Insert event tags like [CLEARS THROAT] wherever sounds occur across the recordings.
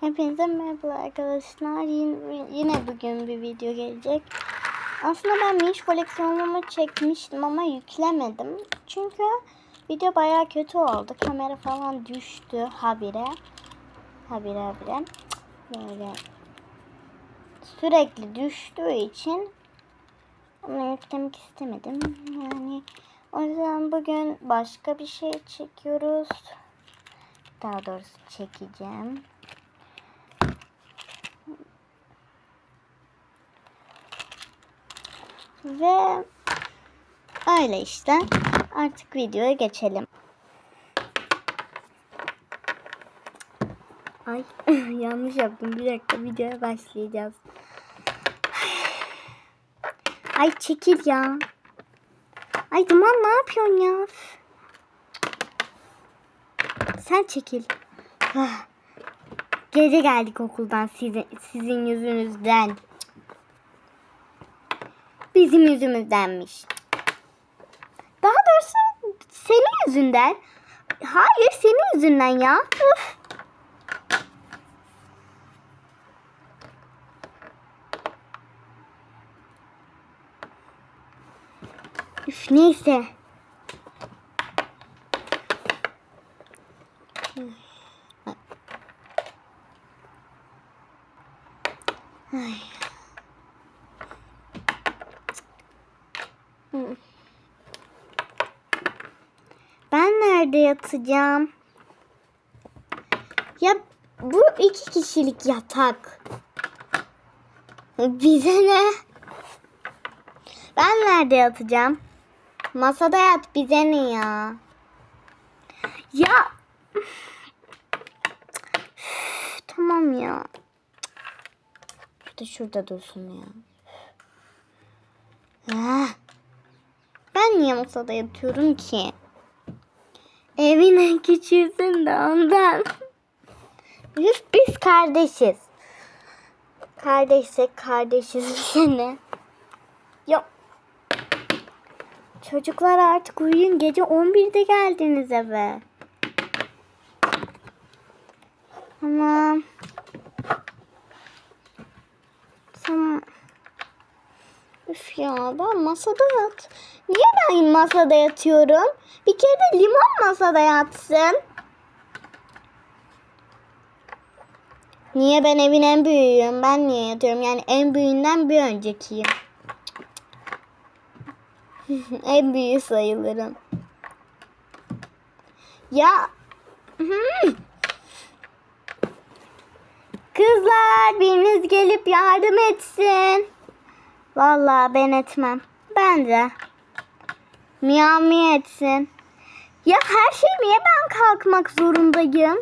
Hepinize merhaba arkadaşlar. Yine, yine bugün bir video gelecek. Aslında ben Minch koleksiyonumu çekmiştim ama yüklemedim. Çünkü video baya kötü oldu. Kamera falan düştü habire. Habire habire. Böyle sürekli düştüğü için onu yüklemek istemedim. Yani o yüzden bugün başka bir şey çekiyoruz. Daha doğrusu çekeceğim. Ve öyle işte. Artık videoya geçelim. Ay [LAUGHS] yanlış yaptım. Bir dakika videoya başlayacağız. [SIGHS] Ay çekil ya. Ay Duman ne yapıyorsun ya? Sen çekil. [SIGHS] Gece geldik okuldan sizin, sizin yüzünüzden. Bizim yüzümüzdenmiş. Daha doğrusu senin yüzünden. Hayır senin yüzünden ya. Üf. Üf neyse. Ay. Hı. Ben nerede yatacağım? Ya bu iki kişilik yatak. Bize ne? Ben nerede yatacağım? Masada yat bize ne ya? Ya. Tamam ya. Şurada şurada dursun ya. Ben niye masada yatıyorum ki? Evin en küçüğüsün de ondan. Üf, biz kardeşiz. Kardeşsek kardeşiz seni. Yok. Çocuklar artık uyuyun. Gece 11'de geldiniz eve. Tamam. Tamam. Üf ya ben masada yat. Niye ben masada yatıyorum? Bir kere de limon masada yatsın. Niye ben evin en büyüğüyüm? Ben niye yatıyorum? Yani en büyüğünden bir öncekiyim. [LAUGHS] en büyüğü sayılırım. Ya. Hmm. Kızlar biriniz gelip yardım etsin. Vallahi ben etmem. Ben de. Miyav mi etsin. Ya her şey niye ben kalkmak zorundayım?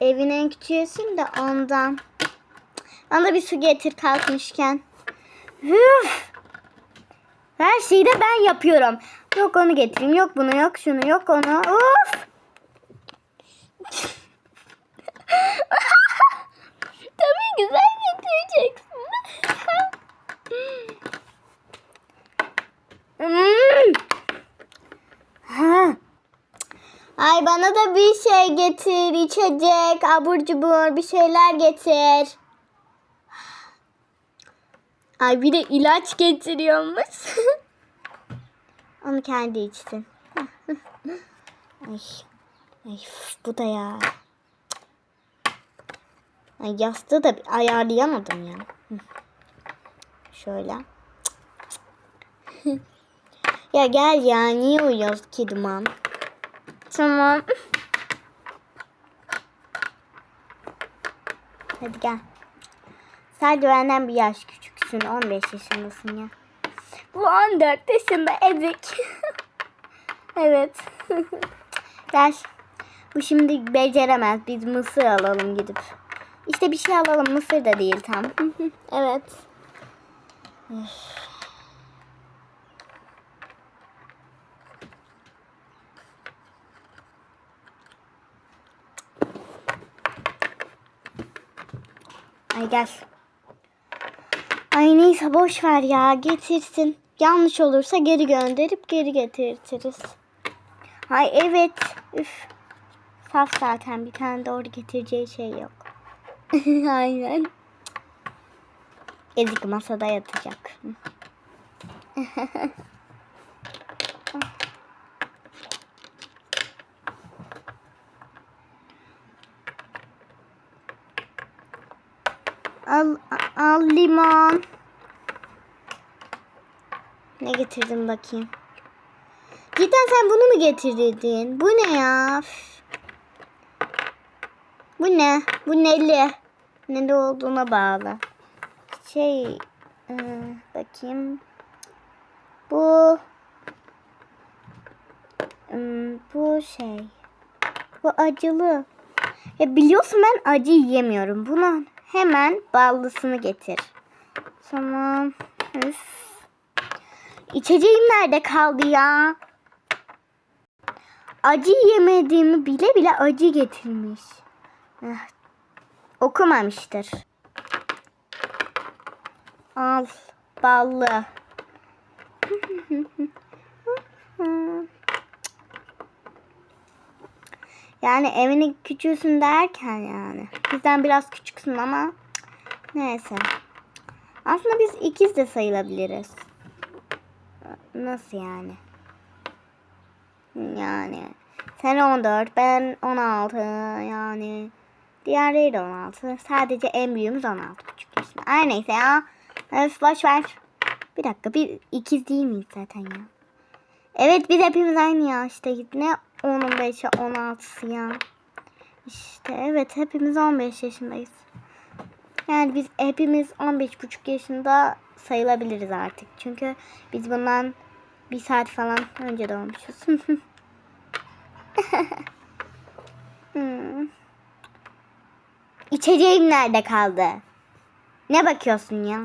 Evin en küçüğüsün de ondan. Bana bir su getir kalkmışken. Üf. Her şeyi de ben yapıyorum. Yok onu getireyim, yok bunu, yok şunu, yok onu. Of. Tabii güzel getireceksin. Hmm. Ha. Ay bana da bir şey getir, içecek, abur cubur bir şeyler getir. Ay bir de ilaç getiriyormuş. [LAUGHS] Onu kendi içsin. Ay, ay bu da ya. Ay yastığı da ayarlayamadım ya. Şöyle. ya gel ya niye uyuyoruz ki duman? Tamam. Hadi gel. Sadece benden bir yaş küçüksün. 15 yaşındasın ya. Bu 14 yaşında ezik. [LAUGHS] evet. [LAUGHS] gel. Bu şimdi beceremez. Biz mısır alalım gidip. İşte bir şey alalım. Mısır da değil tam. [LAUGHS] evet. Üf. Ay gel. Ay neyse boş ver ya getirsin. Yanlış olursa geri gönderip geri getirtiriz. Ay evet. Üf. Saf zaten bir tane doğru getireceği şey yok. [LAUGHS] Aynen. Ezik masada yatacak. [LAUGHS] al, al limon. Ne getirdin bakayım? Cidden sen bunu mu getirdin? Bu ne ya? Bu ne? Bu neli? Neli olduğuna bağlı. Şey, e, bakayım. Bu, hmm, bu şey. Bu acılı. Ya biliyorsun ben acı yiyemiyorum. Buna hemen ballısını getir. Tamam. Üf. İçeceğim nerede kaldı ya? Acı yemediğimi bile bile acı getirmiş. Eh, okumamıştır. Al ballı. [LAUGHS] Yani evini küçüğüsün derken yani. Bizden biraz küçüksün ama neyse. Aslında biz ikiz de sayılabiliriz. Nasıl yani? Yani sen 14, ben 16 yani. Diğerleri de 16. Sadece en büyüğümüz 16 buçuk yaşında. Neyse ya. Öf boş ver. Bir dakika bir ikiz değil miyiz zaten ya? Evet biz hepimiz aynı ya işte ne 15'e 16'sı ya. İşte evet hepimiz 15 yaşındayız. Yani biz hepimiz 15 buçuk yaşında sayılabiliriz artık. Çünkü biz bundan bir saat falan önce doğmuşuz. [LAUGHS] hmm. İçeceğim nerede kaldı? Ne bakıyorsun ya?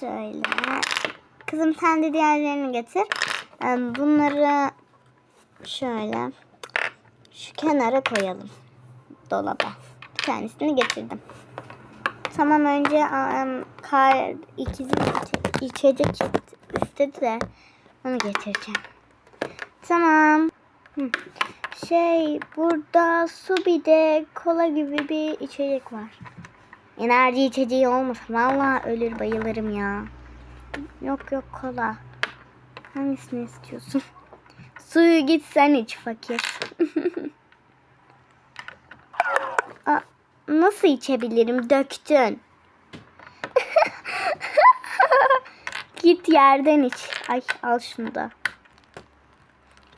Şöyle. Kızım sen de diğerlerini getir. Bunları şöyle şu kenara koyalım. Dolaba. Bir tanesini getirdim. Tamam önce um, kar ikizi içe- içecek istedi de onu getireceğim. Tamam. Şey burada su bir de kola gibi bir içecek var. Enerji içeceği olmasa vallahi ölür bayılırım ya. Yok yok kola. Hangisini istiyorsun? [LAUGHS] Suyu git sen iç fakir. [LAUGHS] Aa, nasıl içebilirim? Döktün. [LAUGHS] git yerden iç. Ay al şunu da.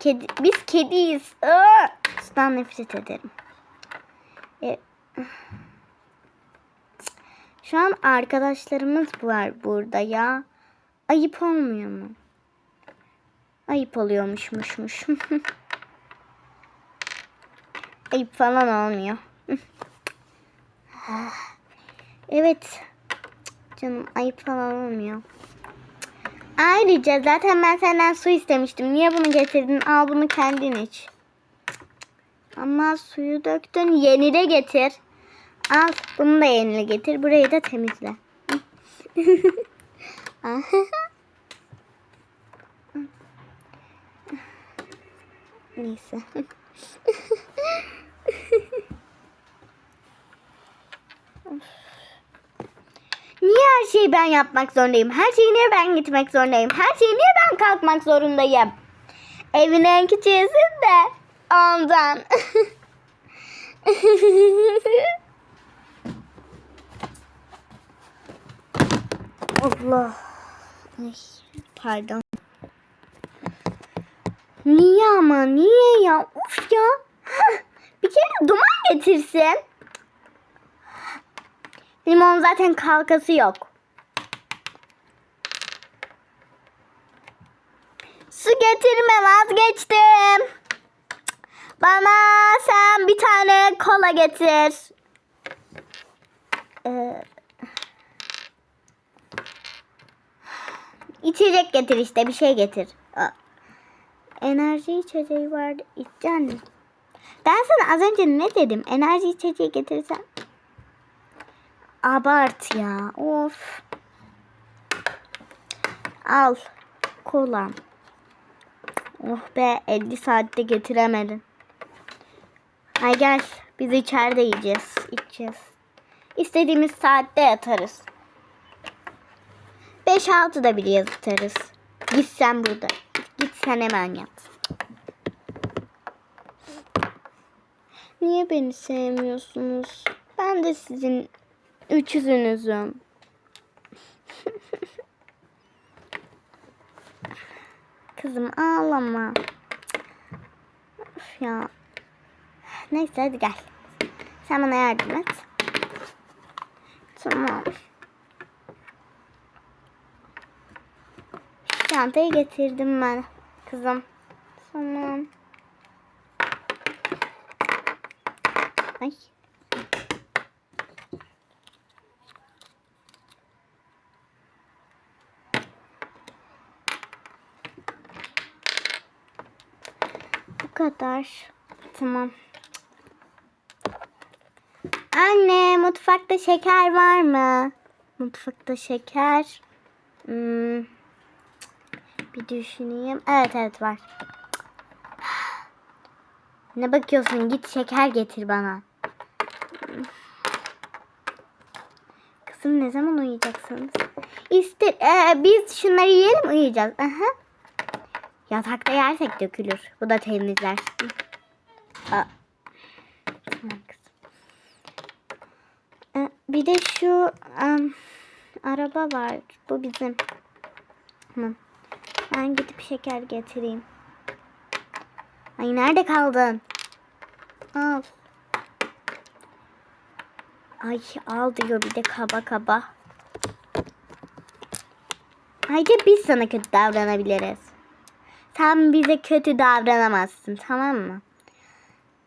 Kedi, biz kediyiz. Aa, sudan nefret ederim. E, şu an arkadaşlarımız var burada ya. Ayıp olmuyor mu? Ayıp oluyormuşmuşmuş. [LAUGHS] Ayıp falan olmuyor. [LAUGHS] evet. Canım ayıp falan olmuyor. Ayrıca zaten ben senden su istemiştim. Niye bunu getirdin? Al bunu kendin iç. Ama suyu döktün. Yeni de getir. Al bunu da yenile getir. Burayı da temizle. [LAUGHS] Neyse. Niye her şeyi ben yapmak zorundayım? Her şeyi niye ben gitmek zorundayım? Her şeyi niye ben kalkmak zorundayım? Evin en küçüğüsün de ondan. [LAUGHS] Allah. Ay, pardon. Niye ama niye ya? Uf ya. [LAUGHS] Bir kere duman getirsin. Limon zaten kalkası yok. Su getirme vazgeçtim. Bana sen bir tane kola getir. Ee, içecek getir işte bir şey getir. Enerji içeceği vardı. İçeceksin? Ben sana az önce ne dedim? Enerji içeceği getirsen. Abart ya. Of. Al. Kola. Oh be 50 saatte getiremedin. Ay gel biz içeride yiyeceğiz. içeceğiz. İstediğimiz saatte yatarız. 5-6 da bile yatarız. Git sen burada. Git sen hemen yat. Niye beni sevmiyorsunuz? Ben de sizin üçüzünüzüm. [LAUGHS] Kızım ağlama. Of ya. Neyse hadi gel. Sen bana yardım et. Tamam. Çantayı getirdim ben kızım. Tamam. Ay. Bu kadar. Tamam. Anne mutfakta şeker var mı? Mutfakta şeker. Hmm. Bir düşüneyim. Evet evet var. Ne bakıyorsun? Git şeker getir bana. Kızım ne zaman uyuyacaksınız? İşte ee, biz şunları yiyelim uyuyacağız. Aha. Yatakta yersek dökülür. Bu da temizler. Aa. Ee, bir de şu em, araba var. Bu bizim. Tamam. Ben gidip şeker getireyim. Ay nerede kaldın? Al. Ay al diyor bir de kaba kaba. Haydi biz sana kötü davranabiliriz. Sen bize kötü davranamazsın tamam mı?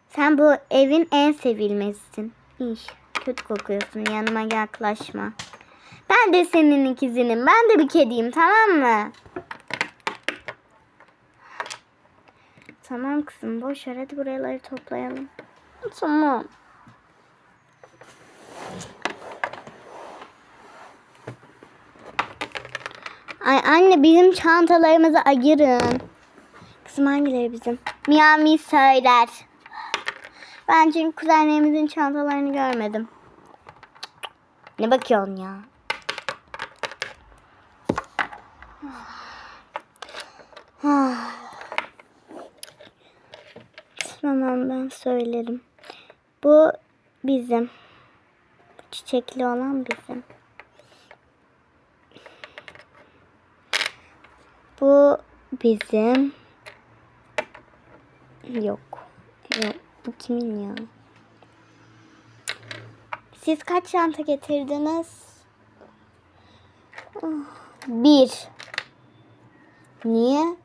Sen bu evin en sevilmesisin. İy, kötü kokuyorsun yanıma yaklaşma. Ben de senin ikizinim. Ben de bir kediyim tamam mı? Tamam kızım boş ver hadi buraları toplayalım. Tamam. Ay anne bizim çantalarımızı ayırın. Kızım hangileri bizim? Miami söyler. Ben çünkü kuzenlerimizin çantalarını görmedim. Ne bakıyorsun ya? Tamam ben söylerim. Bu bizim. Çiçekli olan bizim. Bu bizim. Yok. Yok. Bu kimin ya? Siz kaç çanta getirdiniz? Bir. Niye?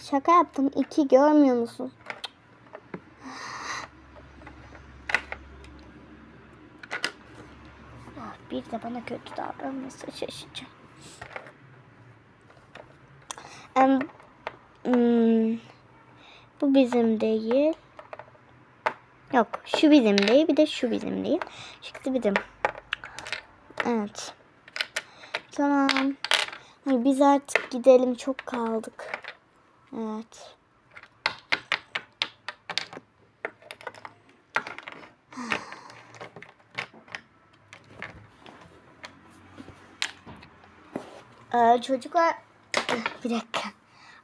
Şaka yaptım. İki görmüyor musun? Ah, Bir de bana kötü davranması şaşacağım. Em, hmm, bu bizim değil. Yok şu bizim değil bir de şu bizim değil. İkisi bizim. Evet. Tamam. Biz artık gidelim çok kaldık. Evet. Ee, çocuklar bir dakika.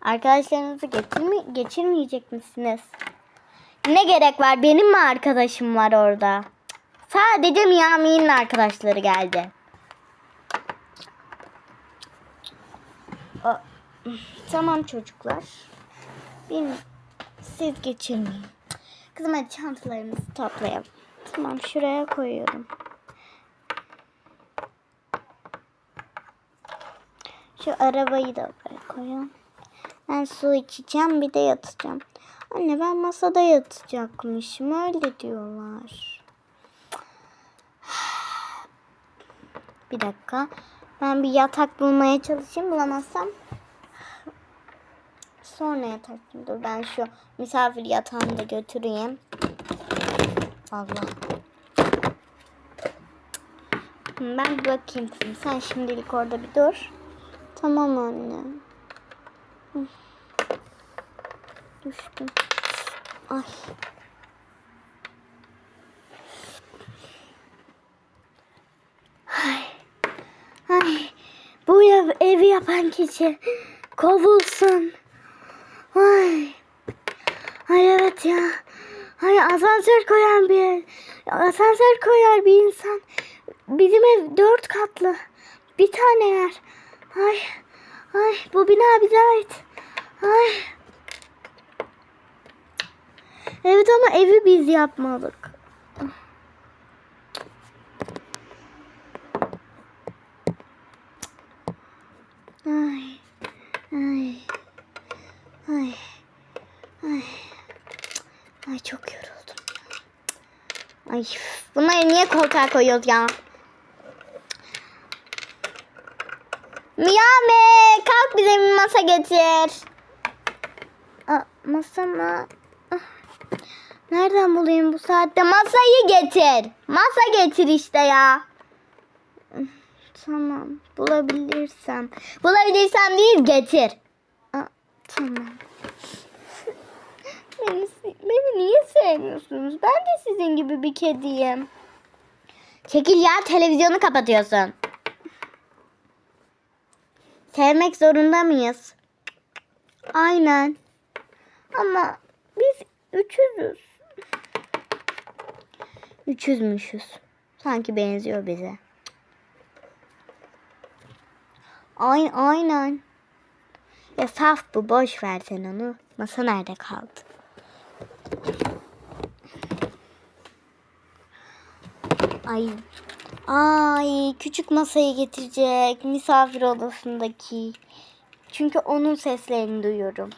Arkadaşlarınızı getirme, geçirmeyecek misiniz? Ne gerek var? Benim mi arkadaşım var orada? Sadece Miami'nin arkadaşları geldi. Tamam çocuklar. Benim, siz geçirmeyin. Kızım hadi çantalarımızı toplayalım. Tamam şuraya koyuyorum. Şu arabayı da buraya koyalım. Ben su içeceğim bir de yatacağım. Anne ben masada yatacakmışım öyle diyorlar. Bir dakika. Ben bir yatak bulmaya çalışayım bulamazsam. Sonra yatarsın. Dur ben şu misafir yatağını da götüreyim. Allah. Ben bakayım. Sen şimdilik orada bir dur. Tamam anne. Düştüm. Ay. Ay. Ay. Bu ev, evi yapan kişi kovulsun. Ay. Ay evet ya. Ay asansör koyan bir asansör koyar bir insan. Bizim ev dört katlı. Bir tane yer. Ay. Ay bu bina bize ait. Ay. Evet ama evi biz yapmadık. Ay. Ay. Ay. Ay. Ay çok yoruldum. Ay bunları niye koltuğa koyuyoruz ya? Miyame kalk bize bir masa getir. Aa, masa mı? Ah, Nereden bulayım bu saatte? Masayı getir. Masa getir işte ya. Tamam bulabilirsem. Bulabilirsem değil getir. Aa, tamam. [LAUGHS] Beni, beni niye sevmiyorsunuz? Ben de sizin gibi bir kediyim. Çekil ya televizyonu kapatıyorsun. Sevmek zorunda mıyız? Aynen. Ama biz üçüzüz. Üçüzmüşüz. Sanki benziyor bize. Aynen aynen. Ya saf bu boş ver sen onu. Masa nerede kaldı? Ay. Ay küçük masayı getirecek misafir odasındaki. Çünkü onun seslerini duyuyorum.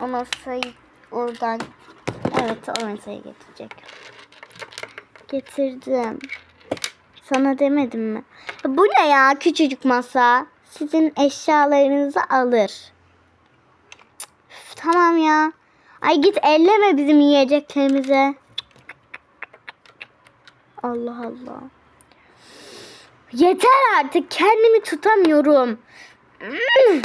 O masayı oradan evet o masayı getirecek. Getirdim. Sana demedim mi? Bu ne ya küçücük masa? Sizin eşyalarınızı alır. Üf, tamam ya. Ay git elleme bizim yiyeceklerimize. Allah Allah. Yeter artık kendimi tutamıyorum. [CLEARS THROAT]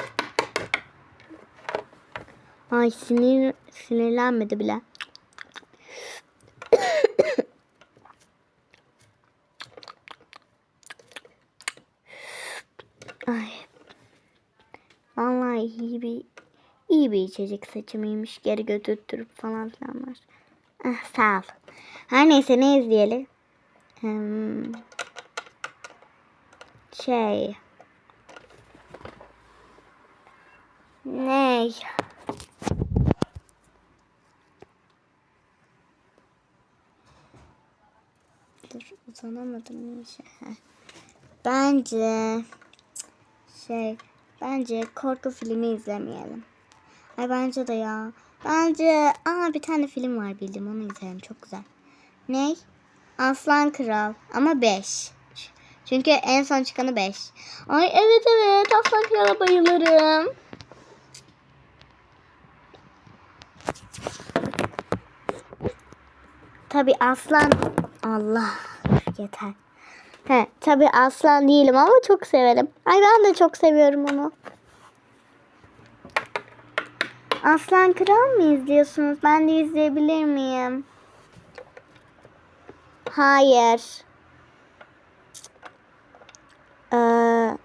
Ay sinir sinirlenmedi bile. [CLEARS THROAT] Ay. Vallahi iyi bir iyi bir içecek seçimiymiş. Geri götürtürüp falan filan var. Ah, sağ ol. Her neyse ne izleyelim? Hmm. Şey. Ney? Dur uzanamadım. Heh. Bence şey bence korku filmi izlemeyelim. Ay bence de ya. Bence aa bir tane film var bildim onu izleyelim çok güzel. Ney? Aslan Kral ama 5. Çünkü en son çıkanı 5. Ay evet evet Aslan Kral'a bayılırım. Tabi aslan Allah yeter. He, tabi aslan değilim ama çok severim. Ay ben de çok seviyorum onu. Aslan Kral mı izliyorsunuz? Ben de izleyebilir miyim? Hayır. Ee,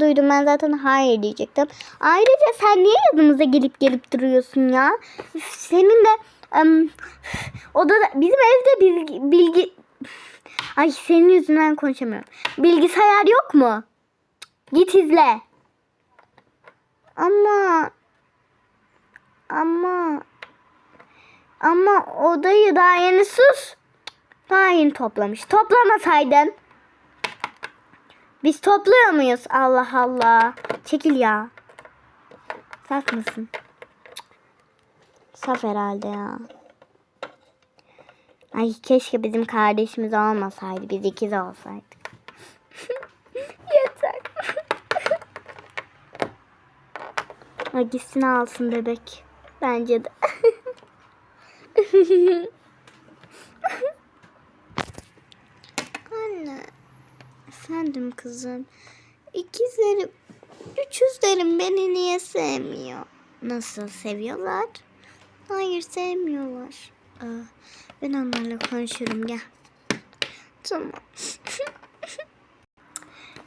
duydum ben zaten hayır diyecektim. Ayrıca sen niye yanımıza gelip gelip duruyorsun ya? Senin de em, odada bizim evde bilgi, bilgi Ay senin yüzünden konuşamıyorum. Bilgisayar yok mu? Git izle. Ama ama ama odayı daha yeni sus. Daha yeni toplamış. Toplamasaydın. Biz topluyor muyuz? Allah Allah. Çekil ya. Saf mısın? Saf herhalde ya. Ay keşke bizim kardeşimiz olmasaydı. Biz ikiz olsaydık. [LAUGHS] Yeter. [LAUGHS] Ay gitsin alsın bebek. Bence de. [LAUGHS] Anne. Efendim kızım. ikizlerim, üçüzlerim beni niye sevmiyor? Nasıl seviyorlar? Hayır sevmiyorlar. Aa, ben onlarla konuşurum gel. Tamam. [LAUGHS]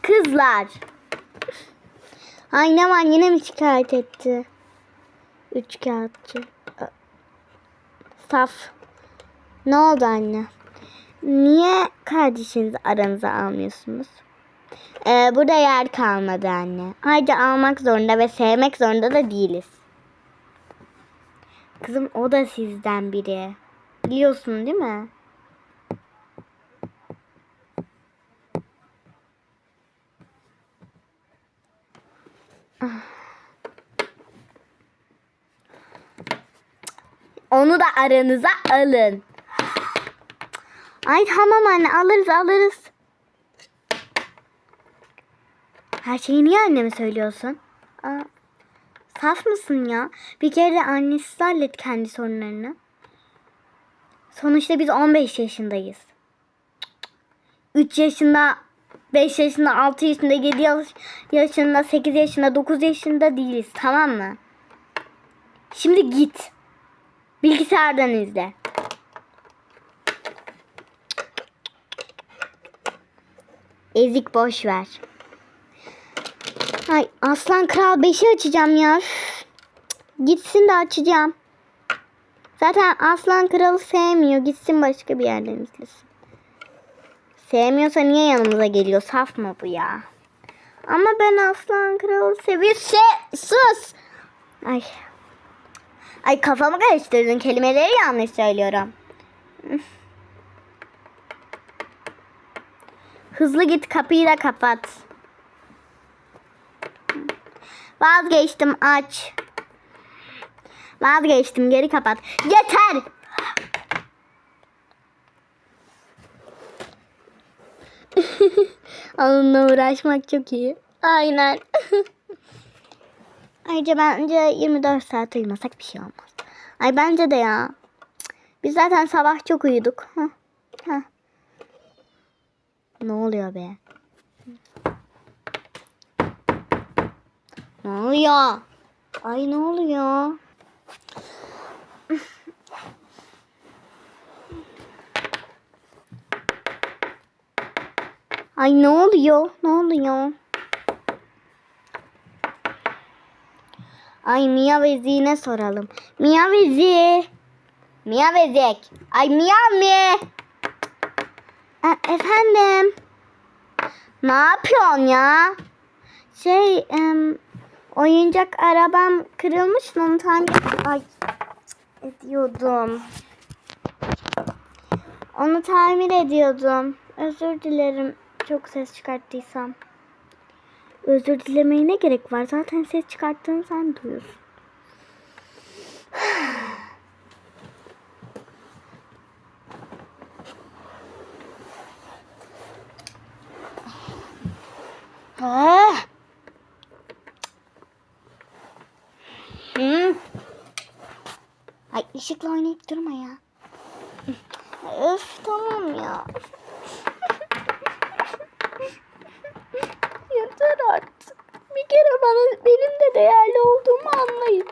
Kızlar. Ay ne var yine mi şikayet etti? Üç kağıtçı. Aa, Saf. Ne oldu anne? Niye kardeşinizi aranıza almıyorsunuz? Ee, burada yer kalmadı anne. Ayrıca almak zorunda ve sevmek zorunda da değiliz. Kızım o da sizden biri. Biliyorsun değil mi? Ah. Onu da aranıza alın. Ay tamam anne alırız alırız. Her şeyi niye anneme söylüyorsun? Aa, saf mısın ya? Bir kere de annesiz hallet kendi sorunlarını. Sonuçta biz 15 yaşındayız. 3 yaşında, 5 yaşında, 6 yaşında, 7 yaş- yaşında, 8 yaşında, 9 yaşında değiliz tamam mı? Şimdi git. Bilgisayardan izle. Ezik boş ver. Ay Aslan Kral 5'i açacağım ya. Gitsin de açacağım. Zaten Aslan Kral'ı sevmiyor. Gitsin başka bir yerden izlesin. Sevmiyorsa niye yanımıza geliyor? Saf mı bu ya? Ama ben Aslan Kral'ı seviyorum. Se- sus! Ay. Ay kafamı karıştırdın. Kelimeleri yanlış söylüyorum. Hızlı git kapıyı da kapat. Vazgeçtim aç. Vazgeçtim geri kapat. Yeter. [LAUGHS] Onunla uğraşmak çok iyi. Aynen. [LAUGHS] Ayrıca bence 24 saat uyumasak bir şey olmaz. Ay bence de ya. Biz zaten sabah çok uyuduk. Hah. Hah. Ne oluyor be? Ne oluyor? Ay ne oluyor? Ay ne oluyor? Ne oluyor? Ay Mia ve Zine soralım. Mia ve Z. Mia ve Zek. Ay Mia mi? E, efendim? Ne yapıyorsun ya? Şey, em, oyuncak arabam kırılmış onu tamir Ay, ediyordum. Onu tamir ediyordum. Özür dilerim çok ses çıkarttıysam. Özür dilemeye ne gerek var? Zaten ses çıkarttığını sen duyuyorsun. [SIGHS] Ha. Hı. Ay ışıkla oynayıp durma ya. Öf tamam ya. Yeter artık. Bir kere bana benim de değerli olduğumu anlayın.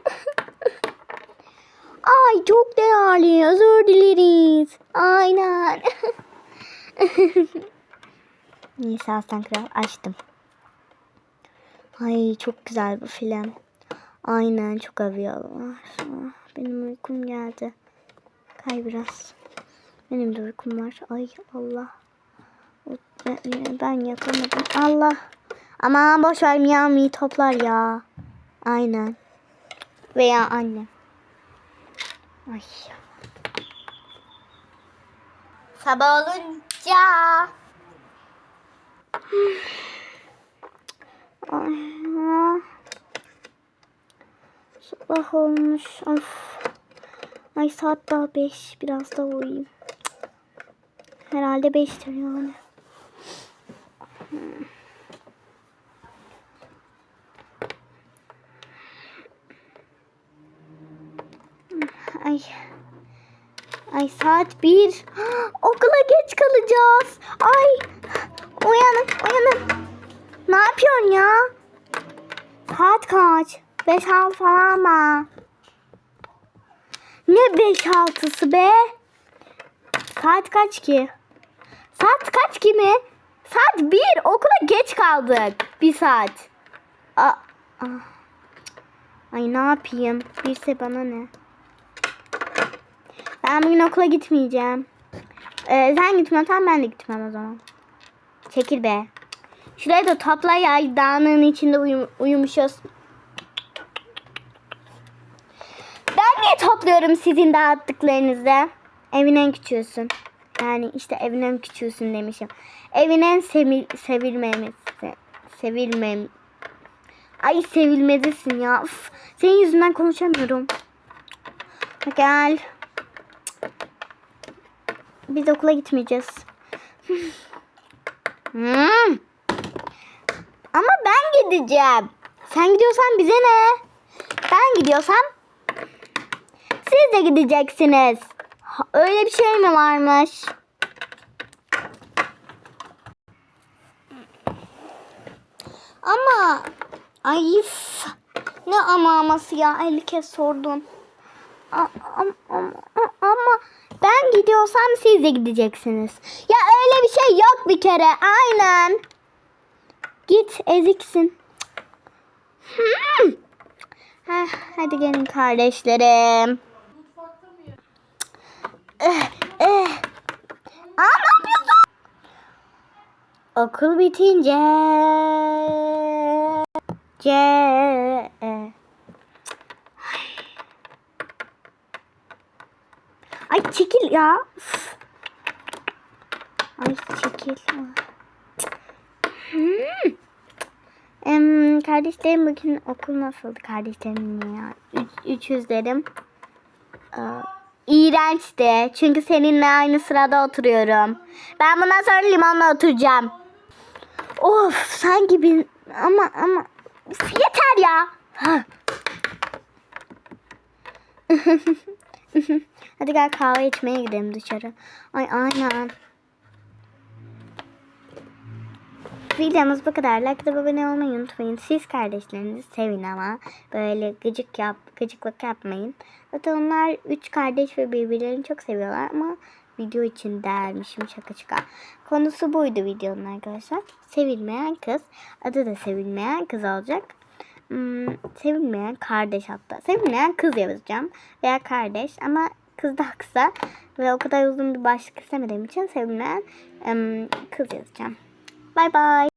Ay çok değerli. Özür dileriz. Aynen. [LAUGHS] Neyse Aslan Kral açtım. Ay çok güzel bu film. Aynen çok avıyorlar. Ah, Benim uykum geldi. Kay biraz. Benim de uykum var. Ay Allah. Ben, ben yatamadım. Allah. Aman boş ver Miami toplar ya. Aynen. Veya anne. Ay. Sabah olunca. Ay. Sabah olmuş. Of. Ay saat daha 5. Biraz da uyuyayım. Herhalde 5'tir yani. Ay. Ay saat 1. [GASPS] Okula geç kalacağız. Ay. Uyanın, uyanın. Ne yapıyorsun ya? Saat kaç? 5-6 falan mı? Ne 5-6'sı be? Saat kaç ki? Saat kaç ki mi? Saat 1. Okula geç kaldık. Bir saat. Aa, ah. Ay ne yapayım? Birse bana ne? Ben bugün okula gitmeyeceğim. Ee, sen gitmiyorsan ben de gitmem o zaman. Çekil be. Şurayı da topla ya. Dağının içinde uyum, uyumuşuz. Ben niye topluyorum sizin dağıttıklarınızı? Evin en küçüğüsün. Yani işte evin en küçüğüsün demişim. Evin en sevil, sevilmemesi. Sevilmem. Ay sevilmelisin ya. Uf, senin yüzünden konuşamıyorum. Gel. Biz okula gitmeyeceğiz. [LAUGHS] Hmm. Ama ben gideceğim. Sen gidiyorsan bize ne? Ben gidiyorsam siz de gideceksiniz. Öyle bir şey mi varmış? Ama ay ne ama aması ya 50 kez sordun. A- am- am- a- Ama ben gidiyorsam siz de gideceksiniz. Ya öyle bir şey yok bir kere. Aynen. Git eziksin. Hmm. Heh, hadi gelin kardeşlerim. Eh, eh. Aa, ne yapıyorsun? Okul bitince C Ay çekil ya. Ay çekil. Hmm. Em, kardeşlerim bugün okul nasıldı kardeşlerim ya? Üç, 300'lerim. Ee, İğrençti. Çünkü seninle aynı sırada oturuyorum. Ben bundan sonra limonla oturacağım. Of sanki bir ama ama yeter ya. [LAUGHS] Hadi gel kahve içmeye gidelim dışarı. Ay aynen. Videomuz bu kadar. Like ve abone olmayı unutmayın. Siz kardeşlerinizi sevin ama böyle gıcık yap, gıcıklık yapmayın. Zaten onlar üç kardeş ve birbirlerini çok seviyorlar ama video için dermişim şaka şaka. Konusu buydu videonun arkadaşlar. Sevilmeyen kız. Adı da sevilmeyen kız olacak. Hmm, sevilmeyen kardeş hatta. Sevilmeyen kız yazacağım. Veya kardeş ama kız daha kısa. Ve o kadar uzun bir başlık istemediğim için sevilmeyen em, kız yazacağım. Bye bye.